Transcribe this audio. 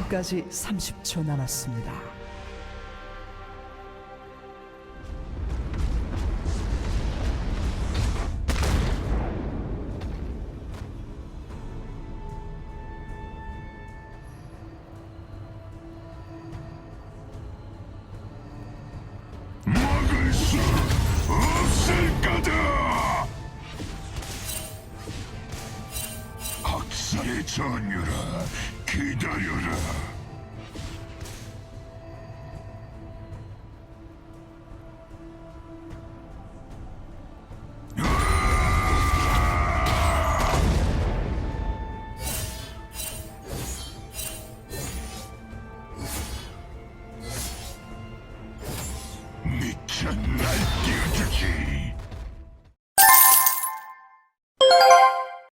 적까지 30초 남았습니다. 전율아, 기다려라. 미쳐 날뛰어주지.